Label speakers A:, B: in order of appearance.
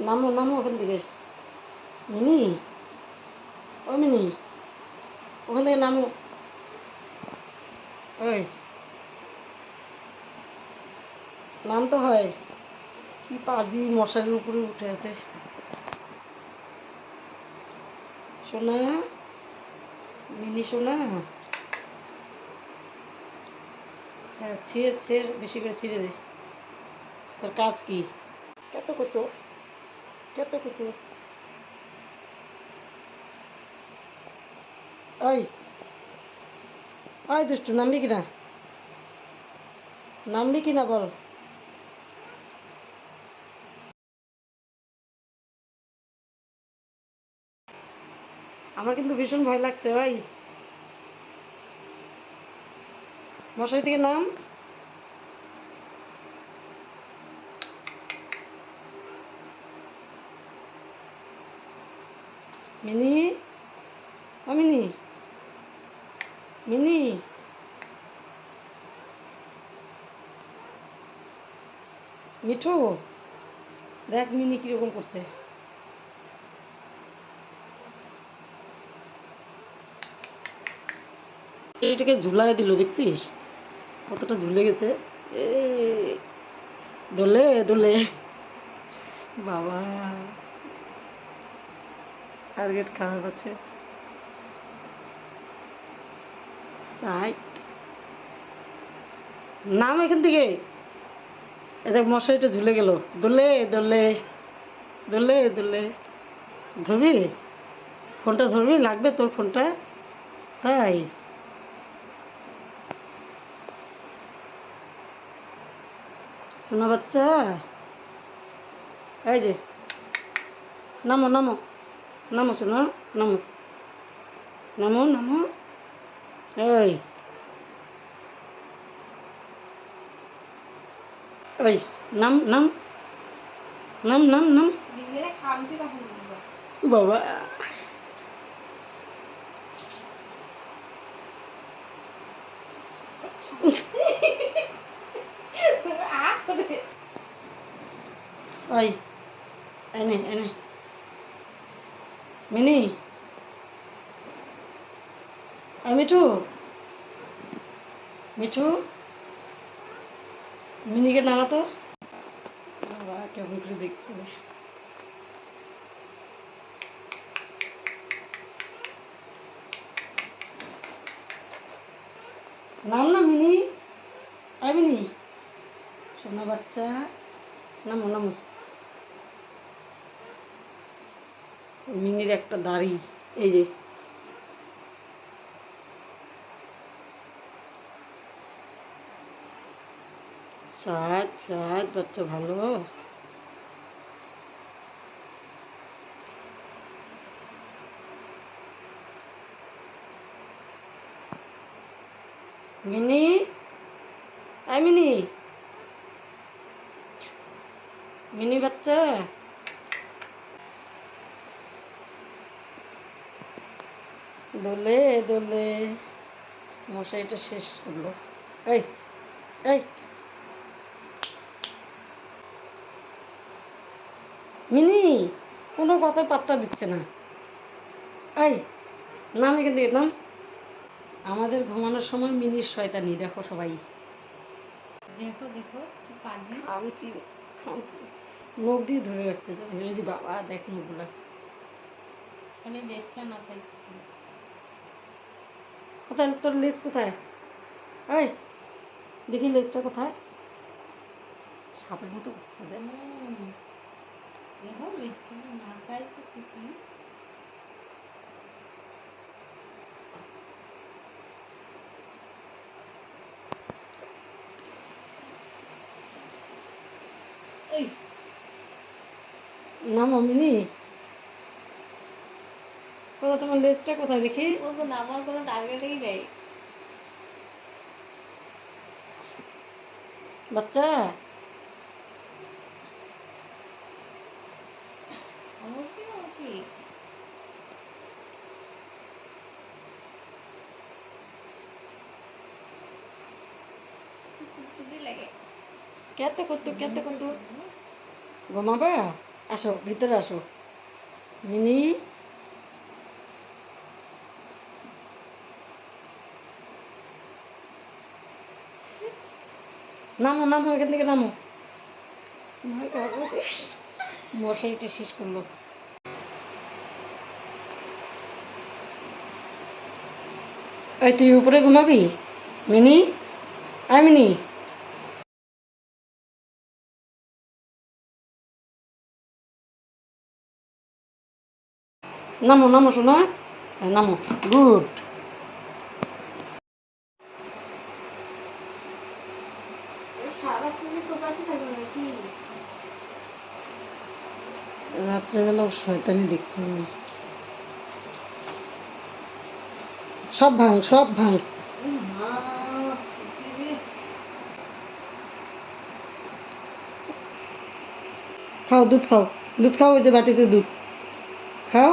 A: নামো নামো ওখান থেকে মিনি ও মিনি ওখান থেকে নামো ওই নাম তো হয় কি পাজি মশারির উপরে উঠে আছে সোনা মিনি সোনা হ্যাঁ ছিঁড়ে ছিঁড়ে বেশি করে ছিঁড়ে দে তোর কাজ কি কত কত কত ওই ওই দুষ্টু নামবি কিনা নামবি কিনা বল আমার কিন্তু ভীষণ ভয় লাগছে, ভাই। মশারি থেকে নাম? মিনি? ও মিনি? মিনি? মিঠু? দেখ মিনি কীরকম করছে। এটাকে ঝুলাই দিল, দেখছিস? কতটা ঝুলে গেছে। এ দোলে দোলে। বাবা। টার্গেট খারাপ আছে নাম এখান থেকে। এ দেখ, মশারিটা ঝুলে গেল। দোলে দোলে দোলে দোলে ধরবি? ফোনটা ধরবি? লাগবে তোর ফোনটা? তাই? শোনা বাচ্চা। এই যে, নামো নামো। নামো শোনো নামো নামো নামো এই ওই নাম নাম নাম নাম নাম বাবা ওই এনে এনে মিনি? মিঠু? মিঠু? মিনিকে নামাতো বাবা, কেমন করে দেখছে নাম না মিনি? আই মিনি। সোনা বাচ্চা। নামো নামো ওই মিনির একটা দাড়ি এই যে। সাজ সাজ বাচ্চা ভালো। মিনি আই মিনি। মিনি বাচ্চা। দোলে দোলে। মশাইটা শেষ করল। এই এই। মিনি কোনো কথায় পাত্তা দিচ্ছে না। এই নাম এখান থেকে নাম। আমাদের ঘুমানোর সময় মিনির শয়তানি দেখো সবাই।
B: দেখো দেখো
A: খামচি খামচি। মুখ দিয়ে ধরে রাখছে। তো ভেবেছি বাবা দেখ
B: এখানে ড্রেসটা না থাকছে।
A: কোথায়? তোর লেজ কোথায়? এই দেখি লেজটা কোথায়? সাপের মতো করছে
B: না
A: মামিনি। কোথা তোমার লেজটা কোথায় দেখি?
B: আমার কোনো টার্গেটই নেই।
A: বাচ্চা? কেতে করতো কেতে করতো? ঘুমাবে? আসো ভিতরে আসো। মিনি? নামো নামো এখান থেকে নামো। মশারিটা শেষ করল। এই তুই উপরে ঘুমাবি? মিনি? আই মিনি। নামো নামো শোনো হ্যাঁ, নামো। গুড। রাত্রেবেলা শয়তানি দেখছি আমি। সব ভাঙ সব ভাঙ। খাও দুধ খাও। দুধ খাও ওই যে বাটিতে দুধ। খাও।